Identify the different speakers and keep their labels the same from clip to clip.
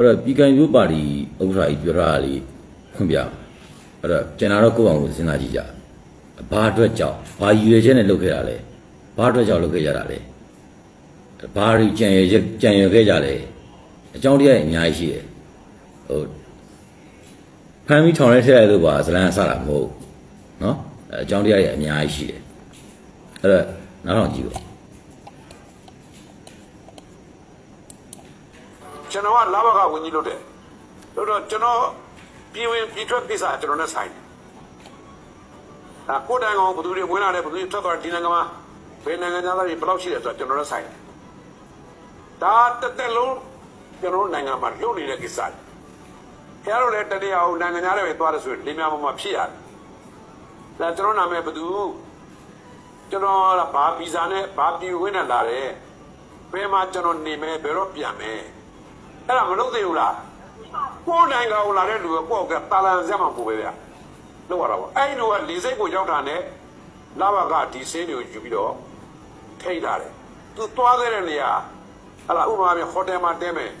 Speaker 1: အဲ့တော့ပြည်ကံယူပါတီဥက္ကဋ္ဌကြီးပြောတာလေးခွင့်ပြအဲ့တော့ကျန်တာတော့ကိုယ့်အောင်ကိုစဉ်းစားကြည့်ကြဘာအတွက်ကြောင့်ဘာရည်ရွယ်ချက်နဲ့လုပ်ခဲ့တာလဲဘာအတွက်ကြောင့်လုပ်ခဲ့ကြတာလဲဘာတွေကြံရချက်ကြံရခဲ့ကြလဲအကြောင်းတရားတွေအများကြီးရှိတယ်ဟိုဖမ်းပြီးထောင်ထဲထည့်လိုက်လို့ပါဇလန်ဆတာမဟုတ်ဘူးเนาะအကြောင်းတရားတွေအများကြီးရှိတယ်အဲ့တော့နောက်တော့ကြည့်ပါ
Speaker 2: ကျွန်တော်ကလာဘကဝင်ကြီးလုပ်တယ်လို့တော့ကျွန်တော်ပြည်ဝင်ပြည်ထွက်ကိစ္စကျွန်တော်နဲ့ဆိုင်တယ်ဒါကိုယ်တိုင်ကောင်ဘယ်သူတွေဝင်လာတယ်ဘယ်သူတွေထွက်သွားတယ်ဒီနိုင်ငံမှာဘယ်နိုင်ငံသားတွေဘယ်လောက်ရှိတယ်ဆိုတော့ကျွန်တော်နဲ့ဆိုင်တယ်ဒါတက်တက်လုံးကျွန်တော်နိုင်ငံမှာလုပ်နေတဲ့ကိစ္စတွေခင်ဗျားတို့လည်းတတရားအောင်နိုင်ငံသားတွေပဲသွားတယ်ဆိုရင်လင်းများပေါ်မှာဖြစ်ရတယ်ဒါကျွန်တော်နာမည်ဘယ်သူကျွန်တော်ကဘာဗီဇာနဲ့ဘာပြည်ဝင်နဲ့လာတယ်ဘယ်မှာကျွန်တော်နေမယ်ဘယ်တော့ပြန်မယ် အဲ့ဒါမလုပ်သေးဘူးလားကိုယ်နိုင်ငံကိုလာတဲ့လူကကိုယ့်ကတာလန်စက်မှာပို့ပဲဗျာလောက်ရတာပေါ့အဲ့ဒီလူကလေစိတ်ကိုရောက်တာနဲ့လာဘကဒီစင်းတွေကိုယူပြီးတော့ထိတ်လာတယ်သူသွားခဲ့တဲ့နေရာဟလာဥပမာပြဟိုတယ်မှာတဲမယ်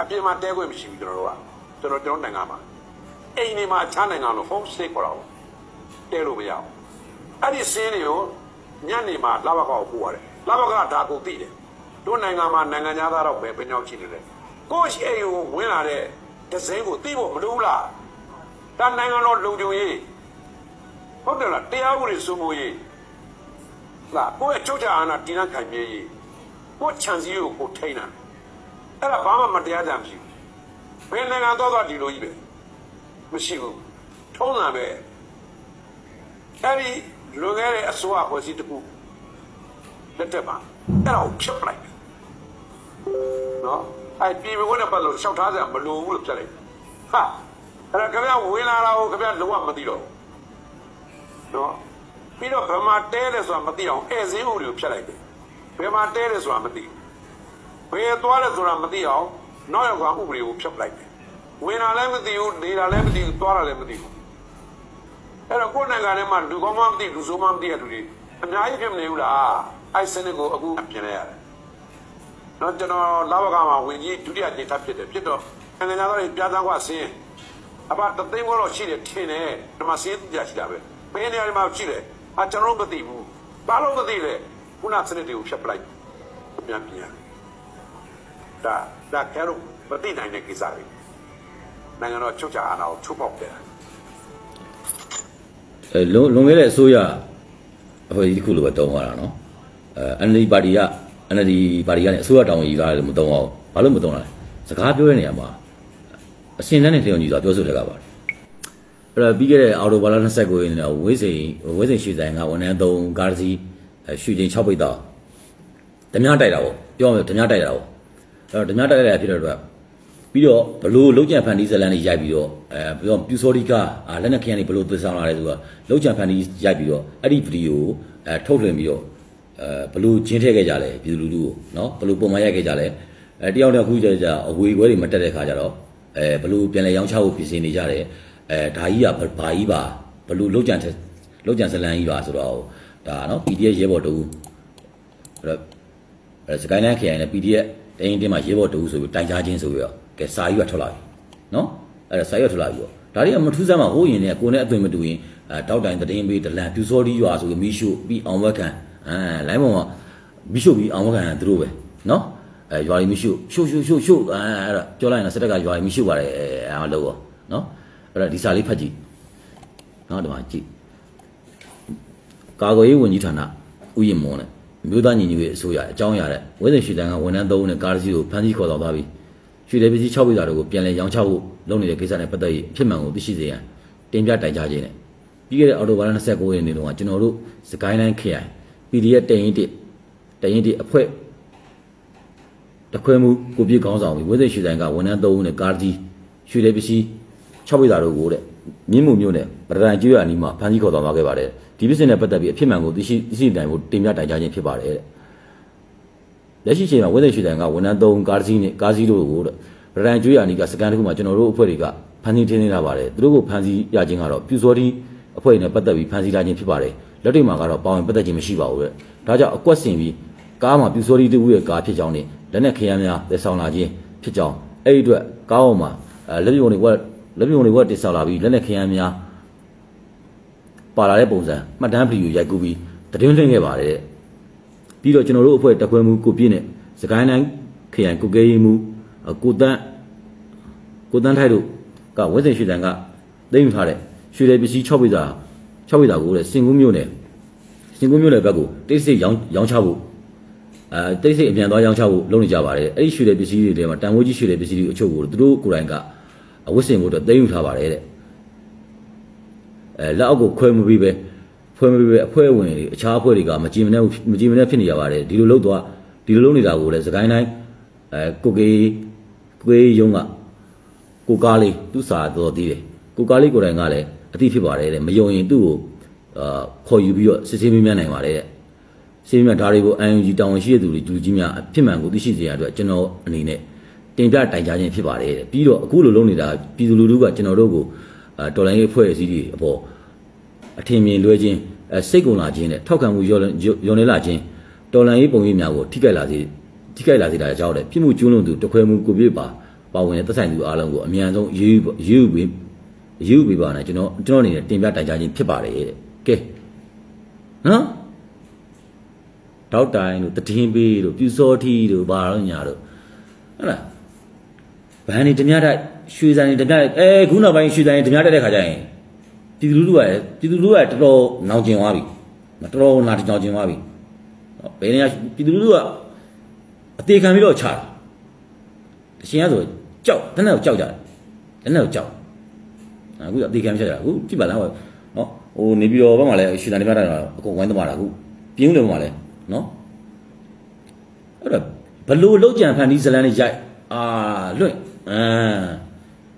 Speaker 2: အပြင်မှာတဲခွင့်မရှိဘူးကျွန်တော်တို့ကကျွန်တော်ကျွန်တော်နိုင်ငံမှာအိမ်နေမှာအခြားနိုင်ငံလို့ home stay ခေါ်တာပေါ့တဲလို့မရအောင်အဲ့ဒီစင်းတွေကိုညနေမှာလာဘကကိုပို့ရတယ်လာဘကဒါကိုသိတယ်တို့နိုင်ငံမှာနိုင်ငံသားတော့ပဲဘယ်နှယောက်ရှိနေလဲ ကိုယ့်ရှိအိမ်ကိုဝင်လာတဲ့ဒဇင်းကိုသိဖို့မလိုဘူးလားဒါနိုင်ငံတော်လုံခြုံရေးဟုတ်တယ်လားတရားဥပဒေစိုးမိုးရေးလားကိုယ့်ရဲ့ချုပ်ချအာဏာတည်နှံ့ခိုင်မြဲရေးကိုယ့်ခြံစည်းကိုကိုယ်ထိန်းတာအဲ့ဒါဘာမှမတရားကြံမရှိဘူးဘယ်နိုင်ငံတော့တော့ဒီလိုကြီးပဲမရှိဘူးထုံးတာပဲအဲ့ဒီလွန်ခဲ့တဲ့အစိုးရဖွဲ့စည်းတစ်ခုလက်ထက်မှာအဲ့ဒါကိုဖြတ်ပလိုက်တယ်နော် အဲ့ပြည်ဝင်တဲ့ပတ်လို့ရှောက်ထားစရာမလိုဘူးလို့ပြလိုက်ဟာအဲ့ဒါခင်ဗျာဝင်လာတာကိုခင်ဗျာလုံးဝမသိတော့ဘူးနော်ပြီးတော့ဗမာတဲတယ်ဆိုတာမသိအောင်ဧည့်စင်းဦးတွေကိုဖြတ်လိုက်တယ်ဘယ်မှာတဲတယ်ဆိုတာမသိဘူးဘယ်သွားတယ်ဆိုတာမသိအောင်နောက်ရောက်ကဥပဒေကိုဖြတ်ပလိုက်တယ်ဝင်လာလည်းမသိဘူးနေတာလည်းမသိဘူးသွားတာလည်းမသိဘူးအဲ့တော့ကိုယ်နိုင်ငံထဲမှာလူကောင်းမှမသိလူဆိုးမှမသိတဲ့လူတွေအများကြီးဖြစ်မနေဘူးလားအဲ့စနစ်ကိုအခုပြင်လိုက်ရတယ် တော့ကျွန်တော်လာဘကမှာဝင်ကြီးဒုတိယကြိမ်ထပ်ဖြစ်တယ်ဖြစ်တော့နိုင်ငံသားတွေပြားသားကဆင်းအပါတသိန်းဘောတော့ရှိတယ်ထင်တယ်ဒီမှာဆင်းကြရှိတာပဲဘယ်နေရာမှာရှိတယ်အကျွန်တော်မသိဘူးဘာလို့မသိလဲခုနစနစ်တွေကိုဖြတ်ပလိုက်ပြန်ပြန်ဒါဒါကဲတော့မသိနိုင်တဲ့ကိစ္စတွေနိုင်ငံတော်ချုပ်ချာအာဏာကိုချုပ်ပေါက်တယ်
Speaker 1: အဲလွန်လွန်ခဲ့တဲ့အစိုးရအဖွဲ့ကြီးတစ်ခုလိုပဲတုံးသွားတာနော်အဲ NLD ပါတီက NLD ပါတီကနေအစိုးရတောင်းကြီးကားလည်းမတုံးအောင်ဘာလို့မတုံးလဲစကားပြောတဲ့နေရာမှာအစင်တန်းနဲ့လျော်ညီစွာပြောဆိုတဲ့ကပါတယ်အဲ့တော့ပြီးခဲ့တဲ့အော်တိုဘာလ29ရက်နေ့တော့ဝိစိန်ဝိစိန်ရွှေဆိုင်ကဝန်ထမ်း3ကားတစ်စီးအဲရွှေချင်း6ပိတ်တော့ဓမြတိုက်တာပေါ့ပြောမယ်ဓမြတိုက်တာပေါ့အဲ့တော့ဓမြတိုက်ရတာဖြစ်တဲ့အတွက်ပြီးတော့ဘလို့လုံးကြံဖန်တီးဇလန်တွေရိုက်ပြီးတော့အဲပြီးတော့ပြူစောဒီကာအာလက်နက်ခရမ်းတွေဘလို့သွေးဆောင်လာလဲဆိုတော့လုံးကြံဖန်တီးရိုက်ပြီးတော့အဲ့ဒီဗီဒီယိုအဲထုတ်လွှင့်ပြီးတော့ အဲဘလို့ကျင်းထည့်ခဲ့ကြလဲပြည်သူလူထုကိုနော်ဘလို့ပုံမှန်ရိုက်ခဲ့ကြလဲအဲတယောက်တစ်ခုကြကြအဝေခွဲတွေမတက်တဲ့ခါကျတော့အဲဘလို့ပြန်လဲရောင်းချဖို့ပြင်ဆင်နေကြတယ်အဲဒါကြီးကဘာကြီးပါဘလို့လုံးကြံလုံးကြံဇလန်ကြီးပါဆိုတော့ဒါနော် PDF ရဲဘော်တူအဲ့တော့အဲစကိုင်းလန်းခရိုင်နဲ့ PDF တိုင်းတင်းမှာရေးဖို့တူဆိုပြီးတိုင်ကြားချင်းဆိုပြီးတော့ကဲစာကြီးကထွက်လာပြီနော်အဲ့ဒါစာကြီးကထွက်လာပြီပေါ့ဒါတွေကမထူးဆန်းမှာဟိုးရင်နဲ့ကိုယ်နဲ့အသွင်မတူရင်အဲတောက်တိုင်တည်င်းပေးဒလန်ပြူစောဒီရွာဆိုပြီးမီးရှို့ပြီးအောင်ဝက်ခံ အဲလိုင်းပေါ်မှာမီးရှို့ပြီးအောင်ဝက်ခံသူတို့ပဲနော်အဲရွာလေးမီးရှို့ရှို့ရှို့ရှို့ရှို့အဲအဲ့ဒါပြောလိုက်ရင်စက်ကရွာလေးမီးရှို့ပါတယ်အဲအဲ့လိုပေါ့နော်အဲ့ဒါဒီစာလေးဖတ်ကြည့်နော်ဒီမှာကြည့်ကာကွယ်ရေးဝန်ကြီးဌာနဥယျာဉ်မွန်နဲ့မြို့သားညီညွတ်ရေးအစိုးရအကြောင်းအရာတဲ့ဝိဇ္ဇာရွှေတန်းကဝန်ထမ်း၃ဦးနဲ့ကားတစ်စီးကိုဖမ်းဆီးခေါ်ဆောင်သွားပြီးရွှေတယ်ပစ္စည်း6ပိသာတို့ကိုပြန်လည်ရောင်းချဖို့လုပ်နေတဲ့ကိစ္စနဲ့ပတ်သက်ပြီးအဖြစ်မှန်ကိုသိရှိစေရန်တင်ပြတိုင်ကြားခြင်းနဲ့ပြီးခဲ့တဲ့အော်တိုဘာလ29ရက်နေ့တုန်းကကျွန်တော်တို့စကိုင်းလိုင်းခရိုင် PDF တရင်တစ်တရင်တစ်အဖွဲ့တခွဲမှုကိုပြည့်ကောင်းဆောင်ပြီးဝိဇ္ဇာရွှေတန်းကဝန်ထမ်း၃ဦးနဲ့ကားတစ်စီးရွှေတယ်ပစ္စည်း6ပိသာတို့ကိုတဲ့မြင်းမှုမျိုးနဲ့ပဒံကျွေးရအနီးမှာဖမ်းဆီးခေါ်ဆောင်သွားခဲ့ပါတယ်ဒီပစ္စည်းနဲ့ပတ်သက်ပြီးအဖြစ်မှန်ကိုသိရှိသိရှိတိုင်ဖို့တင်ပြတိုင်ကြားခြင်းဖြစ်ပါတယ်တဲ့လက်ရှိချိန်မှာဝင်းသိရွှေတန်ကဝန်ထမ်း3ကားတစ်စီးနဲ့ကားစီးတို့ကိုတဲ့ဗရန်ကျွေးရနီကစကန်တစ်ခုမှာကျွန်တော်တို့အဖွဲ့တွေကဖမ်းဆီးထင်းနေတာပါတယ်သူတို့ကိုဖမ်းဆီးရခြင်းကတော့ပြူစောတိအဖွဲ့နဲ့ပတ်သက်ပြီးဖမ်းဆီးထားခြင်းဖြစ်ပါတယ် လက်တွေမှာကတော့ပါဝင်ပတ်သက်ခြင်းမရှိပါဘူးတဲ့ဒါကြောင့်အကွက်ဆင်ပြီးကားမှာပြူစောတိတူရဲ့ကားဖြစ်ကြောင်းနဲ့လက်နက်ခရမ်းများသက်ဆောင်လာခြင်းဖြစ်ကြောင်းအဲ့ဒီအတွက်ကားပေါ်မှာအဲလက်ပြုံတွေကလက်ပြုံတွေကတိဆောက်လာပြီးလက်နဲ့ခရမ်းများပါလာတဲ့ပုံစံမှတ်တမ်းဗီဒီယိုရိုက်ကူးပြီးတည်င်းလှည့်ခဲ့ပါတယ်တဲ့ပြီးတော့ကျွန်တော်တို့အဖွဲ့တက်ခွဲမှုကိုပြည့်နဲ့စကိုင်းတိုင်းခရိုင်ကုကဲရေးမှုအကိုတန်းကိုတန်းထိုက်တို့ကဝက်စင်ရွှေတန်ကသိမ်းယူထားတဲ့ရွှေတယ်ပစ္စည်း6ပိသာ 6ပိသာကိုတဲ့စင်ကူးမြို့နယ်စင်ကူးမြို့နယ်ဘက်ကိုတိတ်ဆိတ်ရောင်းရောင်းချဖို့အဲတိတ်ဆိတ်အပြန်သွားရောင်းချဖို့လုပ်နေကြပါတယ်အဲ့ဒီရွှေတဲ့ပစ္စည်းတွေထဲမှာတန်ဖိုးကြီးရွှေတဲ့ပစ္စည်းတွေအချို့ကိုသူတို့ကိုယ်တိုင်ကအဝတ်စင်ဖို့အတွက်သိမ်းယူထားပါတယ်တဲ့အဲလက်အောက်ကိုခွဲမပြီးပဲခွဲမပြီးပဲအဖွဲ့ဝင်တွေအခြားအဖွဲ့တွေကမကြည်မနဲ့မကြည်မနဲ့ဖြစ်နေကြပါတယ်ဒီလိုလုပ်သွားဒီလိုလုပ်နေတာကိုလည်းစကိုင်းတိုင်းအဲကိုကေကိုကေရုံးကကိုကားလေးသူ့စာတော်သေးတယ်ကိုကားလေးကိုယ်တိုင်ကလည်း အသိဖြစ်ပါတယ်တဲ့မယုံရင်သူ့ကိုအာခေါ်ယူပြီးတော့စစ်ဆေးမေးမြန်းနိုင်ပါတယ်တဲ့စီမံဓာတ်တွေကို UNG တာဝန်ရှိတဲ့သူတွေလူကြီးများအဖြစ်မှန်ကိုသိရှိစေရတဲ့အတွက်ကျွန်တော်အနေနဲ့တင်ပြတိုင်ကြားခြင်းဖြစ်ပါတယ်တဲ့ပြီးတော့အခုလိုလုပ်နေတာပြည်သူလူထုကကျွန်တော်တို့ကိုအာတော်လိုင်းရေးဖွဲ့အစည်းတွေအပေါ်အထင်မြင်လွဲခြင်းအဲစိတ်ကုန်လာခြင်းနဲ့ထောက်ခံမှုရောရောနေလာခြင်းတော်လိုင်းရေးပုံရိပ်များကိုထိခိုက်လာစေထိခိုက်လာစေတာကြောင့်တဲ့ပြစ်မှုကျူးလွန်သူတခွဲမှုကိုပြစ်ပါပါဝင်တဲ့သက်ဆိုင်သူအားလုံးကိုအမြန်ဆုံးရေးယူရေးယူ ပြီးရေးယူပြီးပါနဲ့ကျွန်တော်ကျွန်တော်အနေနဲ့တင်ပြတိုင်ကြားခြင်းဖြစ်ပါတယ်တဲ့ကဲနော်တောက်တိုင်တို့တည်င်းပေးတို့ပြူစောထီတို့ဘာလို့ညာတို့ဟုတ်လားဗန်နေဓမြတိုက်ရွှေဆိုင်ဓမြတိုက်အဲခုနောက်ပိုင်းရွှေဆိုင်ဓမြတိုက်တဲ့ခါကျရင်ပြည်သူလူထုကလည်းပြည်သူလူထုကတော်တော်နောင်ကျင်သွားပြီမတော်တော်နာတောင်ကျင်သွားပြီဟောဘယ်နေရပြည်သူလူထုကအသေးခံပြီးတော့ချတာတရှင်ကဆိုကြောက်တနေ့တော့ကြောက်ကြတယ်တနေ့တော့ကြောက် အခုအသေးခံဖြစ်ကြတာအခုကြည့်ပါလားဟောနော်ဟိုနေပြီးတော့ဘာမှလည်းရွှေဆိုင်ဓမြတိုက်တော့အကုန်ဝိုင်းသမားတာအခုပြင်းဦးတယ်ဘာမှလည်းနော်အဲ့တော့ဘလို့လောက်ကြံဖန်ဒီဇလန်တွေရိုက်အာလွင့်အမ်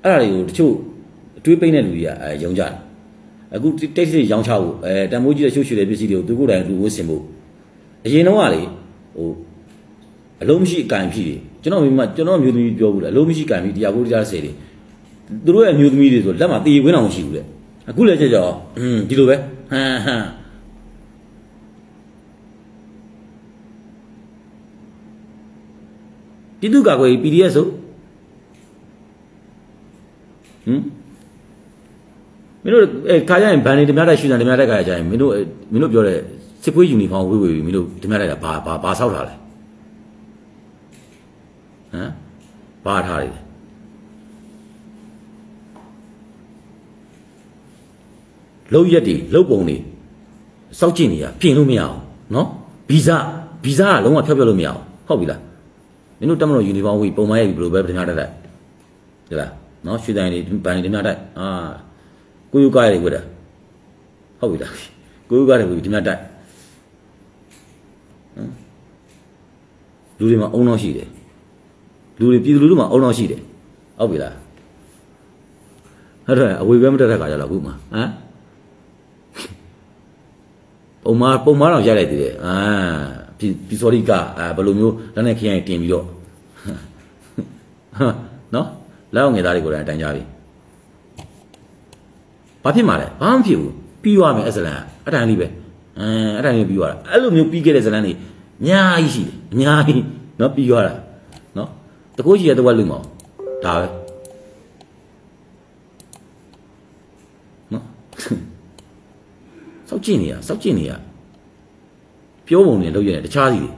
Speaker 1: အဲ့ဒါတွေကိုတချို့အတွေးပိတ်တဲ့လူတွေကအဲယုံကြတယ်အခုတိတ်ဆိတ်ရောင်းချဖို့အဲတန်မိုးကြီးတဲ့ရှုပ်ရွှေတဲ့ပစ္စည်းတွေကိုသူကိုယ်တိုင်သူဝတ်ဆင်ဖို့အရင်တော့ကလေဟိုအလုံးမရှိအကင်ဖြစ်တွေကျွန်တော်မိမကျွန်တော်မျိုးသမီးပြောဘူးလေအလုံးမရှိကင်ဖြစ်တရားကိုတရားစေတွေ သူတို့ရဲ့မျိုးသမီးတွေဆိုလက်မှာတေးခွင်းအောင်ရှိဘူးလေအခုလည်းကြကြောอืมဒီလိုပဲဟမ်ဟမ်ပြည်သူ့ကာကွယ်ရေး PDF ဆိုဟမ်မင်းတို့အဲခါကြရင်ဗန်နေဓမြတိုက်ရှူစံဓမြတိုက်ခါကြရင်မင်းတို့မင်းတို့ပြောတဲ့စစ်ခွေးယူနီဖောင်းဝေးဝေးမင်းတို့ဓမြတိုက်တာဘာဘာဘာဆောက်ထားလဲဟမ်ဘာထားလဲ လုံးရက်တွေလုံးပုံတွေစောက်ကျင်နေရပြင်လို့မရအောင်နော်ဗီဇဗီဇကလုံးဝဖျောက်ဖျက်လို့မရအောင်ဟုတ်ပြီလားမင်းတို့တက်မလို့ယူနီဖောင်းဝီပုံမှန်ရဲ့ဘယ်လိုပဲပထမတက်တက်ဒီလားနော်ရွှေတိုင်းတွေပန်တွေပထမတက်အာကိုယူကားတွေဝတ်တာဟုတ်ပြီလားကိုယူကားတွေဝတ်ဒီမှာတက်ဟမ်လူတွေမှာအုံနောက်ရှိတယ်လူတွေပြည်သူလူထုမှာအုံနောက်ရှိတယ်ဟုတ်ပြီလားအဲ့ဒါအဝေပဲမတက်တဲ့ခါကြတော့အခုမှဟမ် ပုံမပုံမတော့ရိုက်လိုက်သေးတယ်အာပီပီစော်လီကအာဘယ်လိုမျိုးလက်နဲ့ခရိုင်တင်ပြီးတော့ဟာနော်လက်အောင်ငယ်သားတွေကိုလည်းအတိုင်ကြပြီဘာဖြစ်မှာလဲဘာမှမဖြစ်ဘူးပြီးသွားမယ်အစလန်အတိုင်းလေးပဲအဲအတိုင်းလေးပြီးသွားတာအဲ့လိုမျိုးပြီးခဲ့တဲ့ဇလန်တွေအများကြီးရှိတယ်အများကြီးနော်ပြီးသွားတာနော်တကိုးကြီးရတော့လူမအောင်ဒါပဲနော် စောက်ကြည့်နေရစောက်ကြည့်နေရပြောပုံနဲ့လုပ်ရတယ်တခြားစီတွေ